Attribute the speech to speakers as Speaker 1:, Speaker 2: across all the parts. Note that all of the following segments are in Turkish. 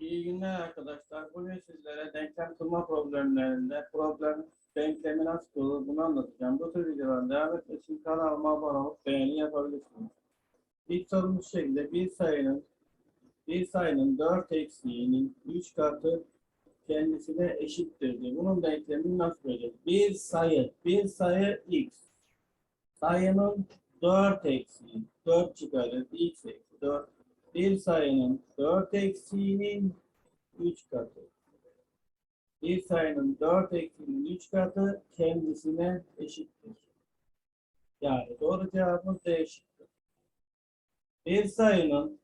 Speaker 1: İyi günler arkadaşlar. Bugün sizlere denklem kurma problemlerinde problem denklemi nasıl kurulur bunu anlatacağım. Bu tür videoların devam etmesi için kanalıma abone olup beğeni yapabilirsiniz. İlk sorumuz şekilde bir sayının bir sayının 4 eksiğinin 3 katı kendisine eşittir diyor. Bunun denklemini nasıl bulacağız? Bir sayı, bir sayı x. Sayının 4 eksiği, 4 çıkarır, x eksi 4 bir sayının 4 eksiğinin 3 katı. Bir sayının 4 eksiğinin 3 katı kendisine eşittir. Yani doğru cevabımız D şıkkı. Bir sayının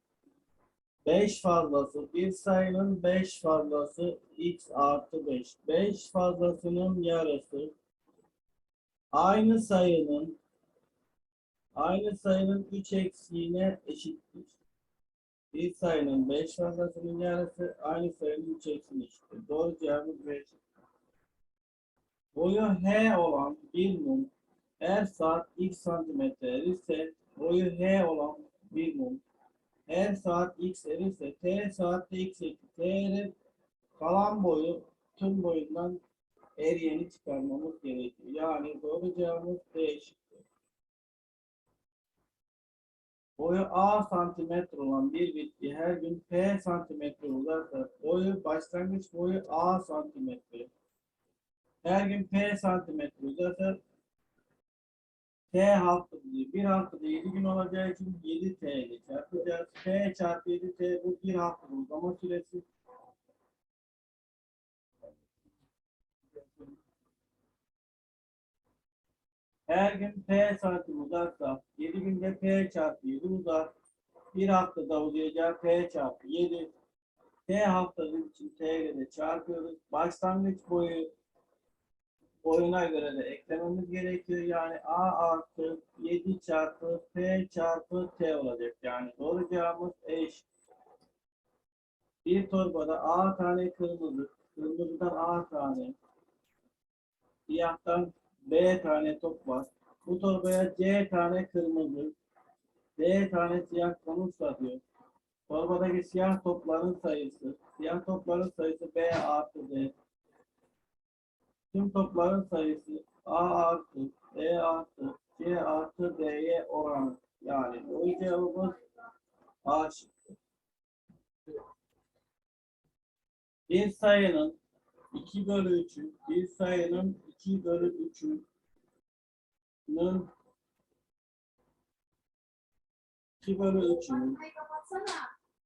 Speaker 1: 5 fazlası, bir sayının 5 fazlası x artı 5. 5 fazlasının yarısı aynı sayının aynı sayının 3 eksiğine eşittir. Bir sayının 5 fazlasının yarısı aynı sayının 3 eksiğine eşittir. Doğru cevabımız B şıkkı. Boyu H olan bir mum her saat x santimetre erirse boyu H olan bir mum her saat x erirse t saatte x eksi t erir. Kalan boyu tüm boyundan eriyeni çıkarmamız gerekiyor. Yani doğru cevabımız D. Boyu A santimetre olan bir bitki her gün P santimetre uzarsa boyu başlangıç boyu A santimetre. Her gün P santimetre uzarsa T haftada diyor. Bir haftada 7 gün olacağı için 7 T ile çarpacağız. P çarpı 7 T bu bir hafta uzama süresi. Her gün P santim uzarsa 7 günde P çarpı 7 uzar. Bir haftada uzayacağı P çarpı 7. T haftalık için T ile de çarpıyoruz. Başlangıç boyu boyuna göre de eklememiz gerekiyor. Yani A artı 7 çarpı P çarpı T olacak. Yani doğru cevabımız E şıkkı. Bir torbada A tane kırmızı, kırmızıdan A tane, siyahtan B tane top var. Bu torbaya C tane kırmızı, D tane siyah konursa diyor. Torbadaki siyah topların sayısı, siyah topların sayısı B artı D. Tüm topların sayısı A artı, B artı, C artı D'ye oranı. Yani o cevabımız A şıkkı. Bir sayının 2 bölü 3'ü, bir sayının 2 bölü 3'ünün 2 bölü 3'ünün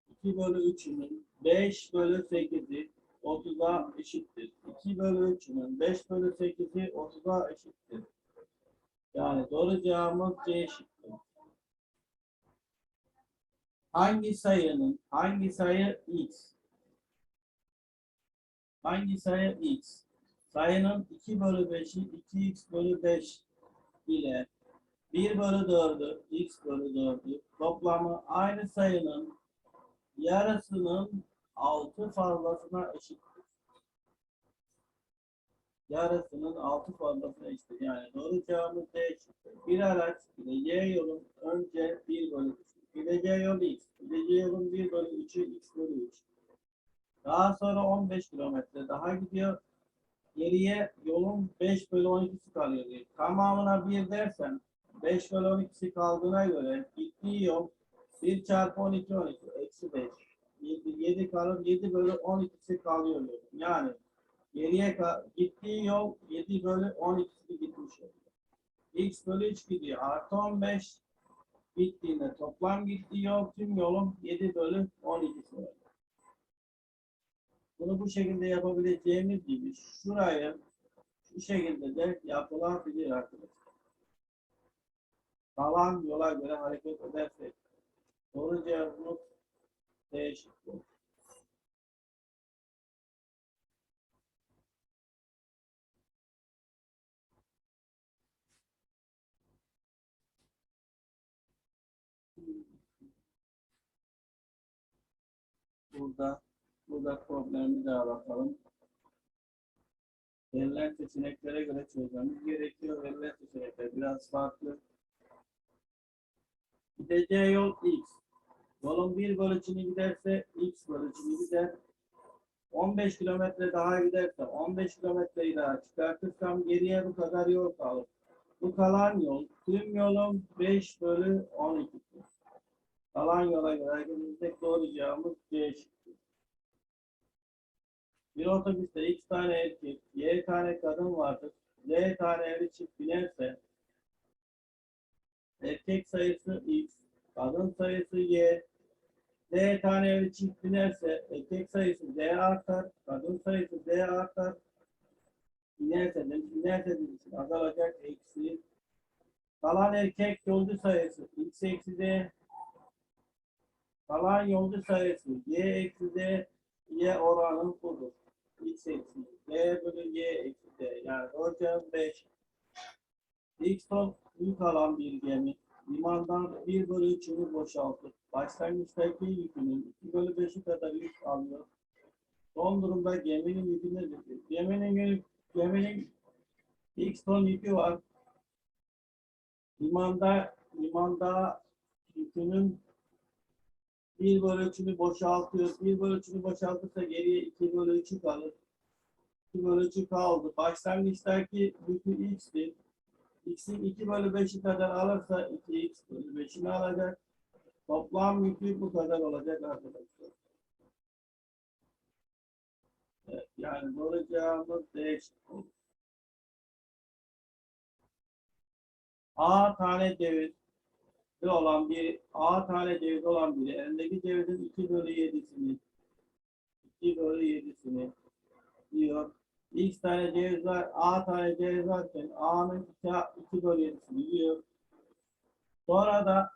Speaker 1: 2 bölü 3'ünün 5 bölü 8'i 30'a eşittir. 2 bölü 3'ünün 5 bölü 8'i 30'a eşittir. Yani doğru cevabımız C şıkkı. Hangi sayının, hangi sayı x? Hangi sayı x? Sayının 2 bölü 5'i 2x bölü 5 ile 1 bölü 4'ü x bölü 4'ü toplamı aynı sayının yarısının 6 fazlasına eşittir. Yarısının 6 fazlasına eşittir. Yani doğru cevabımız D şıkkı. Bir araç gideceği yolun önce 1 bölü 3. Gideceği yol x. Gideceği yolun 1 bölü 3'ü x bölü 3. Daha sonra 15 kilometre daha gidiyor. Geriye yolun 5 bölü 12'si kalıyor diyor. Tamamına 1 dersen 5 bölü 12'si kaldığına göre gittiği yol 1 çarpı 12 12 eksi 5. 7, 7 kalır 7 bölü 12'si kalıyor diyor. Yani geriye gittiği yol 7 bölü 12'si gitmiş oluyor. X bölü 3 gidiyor. Artı 15 gittiğinde toplam gittiği yol tüm yolun 7 bölü 12'si oluyor. Bunu bu şekilde yapabileceğimiz gibi şurayı şu şekilde de yapılabilir arkadaşlar. Kalan yola göre hareket edersek doğru cevabımız D şıkkı. Burada burada problemi daha bakalım. Verilen seçeneklere göre çözmemiz gerekiyor. Verilen seçenekler biraz farklı. Gideceği yol x. Yolun bir bölüçünü giderse x bölüçünü gider. 15 kilometre daha gidersem 15 kilometreyi daha çıkartırsam geriye bu kadar yol kalır. Bu kalan yol tüm yolun 5 bölü 12. Kalan yola göre gidecek doğru cevabımız C şıkkı. Bir otobüste X tane erkek, Y tane kadın vardır. L tane evli çift binerse erkek sayısı X, kadın sayısı Y, D tane evli çift binerse erkek sayısı D artar, kadın sayısı D artar. Binerse de binerse dizisi azalacak eksi. Kalan erkek yolcu sayısı X eksi D. Kalan yolcu sayısı Y eksi D. Y oranı budur. X eksi D bölü Y eksi D. Yani cevap 5. X ton yük alan bir gemi. Limandan 1 bölü 3'ünü boşaltır. Başlangıçtaki yükünün 2 bölü 5'i kadar yük alıyor. Son durumda geminin yükü nedir? Geminin, yük- geminin X ton yükü var. Limanda limanda yükünün 1 bölü 3'ünü boşaltıyor. 1 bölü 3'ünü boşaltırsa geriye 2 bölü 3'ü kalır. 2 bölü 3'ü kaldı. Başlangıçtaki yükü x'ti. X'in 2 bölü 5'i kadar alırsa 2x bölü 5'ini alacak. Toplam yükü bu kadar olacak arkadaşlar. Yani doğru cevabımız D olur. A tane ceviz olan bir A tane ceviz olan biri elindeki cevizin 2 bölü 7'sini 2 bölü 7'sini diyor. X tane ceviz var, A tane ceviz varken A'nın 2, 2 bölü 7'sini yiyor. Sonra da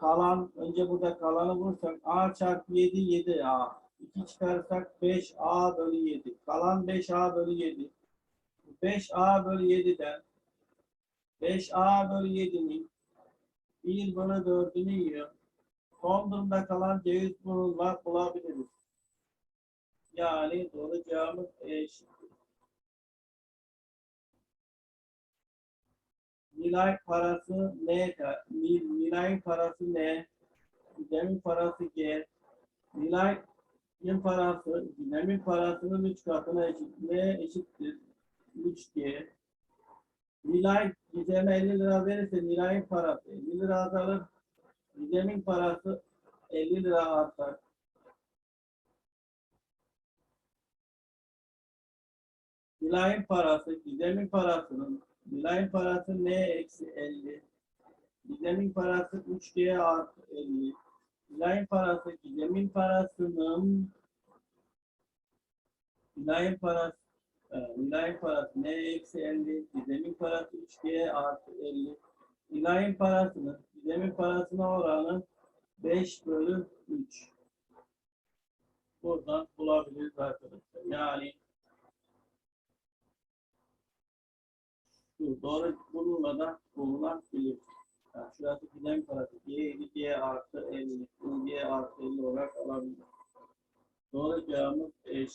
Speaker 1: kalan, önce burada kalanı bulursak A çarpı 7, 7A. 2 çıkarırsak 5A bölü 7. Kalan 5A bölü 7. 5A bölü 7'den 5A bölü 7'nin 1 bölü 4'ünü yiyor. Son durumda kalan ceviz bununla bulabiliriz. Yani doğru cevabımız E şıkkı. Nilay parası ne? Nil, Nilay'ın parası ne? Gizem'in parası G. Nilay'ın parası Gizem'in parasının 3 katına eşit. Ne eşittir? 3G. Nilay Gizem'e 50 lira verirse Nilay'ın parası 50 lira azalır. Gizem'in parası 50 lira artar. Nilay'ın parası Gizem'in parasının Nilay'ın parası ne eksi 50. Gizem'in parası 3G artı 50. Nilay'ın parası Gizem'in parasının Nilay'ın parası e, Nilay'ın parası ne eksi 50. Gizem'in parası 3G artı 50. Nilay'ın parasının Gizem'in parasına oranı 5 bölü 3. Buradan bulabiliriz arkadaşlar. Yani Şu doğru bununla da bulunabilir. Yani şurası giden parası G7 G artı 50. Bunu G artı 50 olarak alabilir. Doğru cevabımız E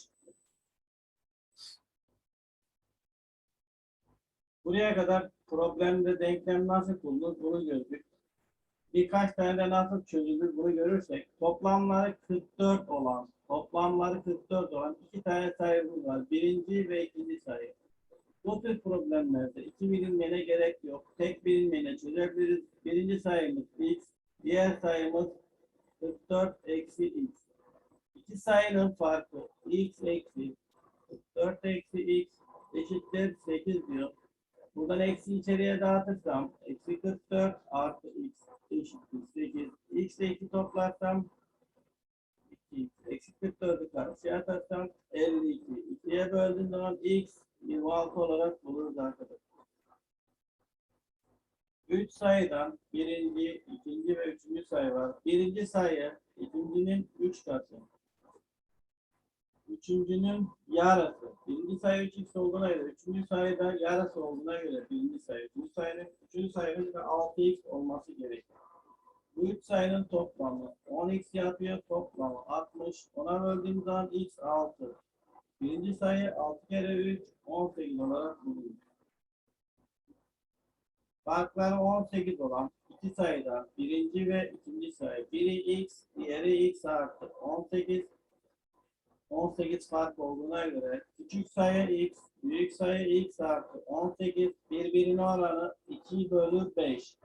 Speaker 1: Buraya kadar problemde denklem nasıl bulunur bunu gördük. Birkaç tane de nasıl çözülür bunu görürsek toplamları 44 olan toplamları 44 olan iki tane sayımız var. Birinci ve ikinci sayı. Bu tür problemlerde iki bilinmeyene gerek yok. Tek bilinmeyene çözebiliriz. Birinci sayımız x, diğer sayımız 44 eksi x. İki sayının farkı x eksi 44 eksi x eşittir 8 diyor. Buradan eksi içeriye dağıtırsam eksi 44 artı x eşittir 8. x ile 2 toplarsam 2 eksi 44'ü karşıya atarsam 52. 2'ye böldüğüm zaman x 26 olarak buluruz arkadaşlar. 3 sayıdan birinci, ikinci ve üçüncü sayı var. Birinci sayı ikincinin 3 katı. Üçüncünün yarısı. Birinci sayı 3x olduğuna göre, üçüncü sayıda yarısı olduğuna göre birinci sayı. Üçüncü sayının, üçüncü sayının da 6x olması gerekiyor. Bu üç sayının toplamı 10x yapıyor toplamı 60. Ona böldüğüm zaman x 6. Birinci sayı 6 kere 3 18 olarak bulunur. Farkları 18 olan iki sayıda birinci ve ikinci sayı. Biri x, diğeri x artı 18. 18 fark olduğuna göre küçük sayı x, büyük sayı x artı 18 birbirine oranı 2 bölü 5.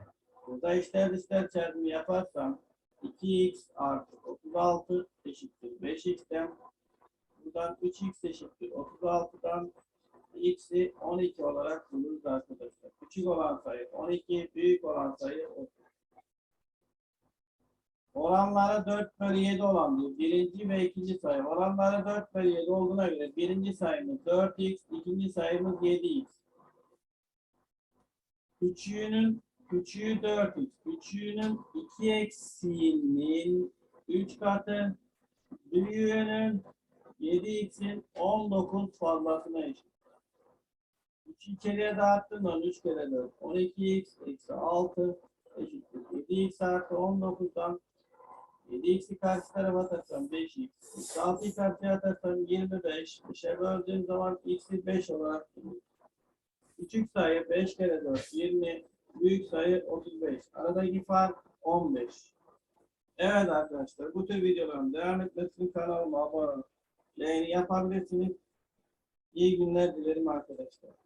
Speaker 1: Burada işler dışlar çarpımı yaparsam 2x artı 36 eşittir 5x'ten buradan 3x eşittir 36'dan x'i 12 olarak buluruz arkadaşlar. Küçük olan sayı 12, büyük olan sayı 30. Oranları 4 bölü 7 olan diyor. Birinci ve ikinci sayı. Oranları 4 bölü 7 olduğuna göre birinci sayımız 4x, ikinci sayımız 7x. Küçüğünün küçüğü 4x. Küçüğünün 2 eksiğinin 3 katı. Büyüğünün 7x'in 19 fazlasına eşit. 3 içeriye dağıttığında 3 kere 4. 12x eksi 6 eşittir. 7x artı 19'dan 7x'i karşı tarafa atarsam 5x. 6'yı karşıya atarsam 25. İşe böldüğüm zaman x'i 5 olarak buluyorum. Küçük sayı 5 kere 4 20. Büyük sayı 35. Aradaki fark 15. Evet arkadaşlar bu tür videoların devam etmesi için kanalıma abone olun. Beğeni yapabilirsiniz. İyi günler dilerim arkadaşlar.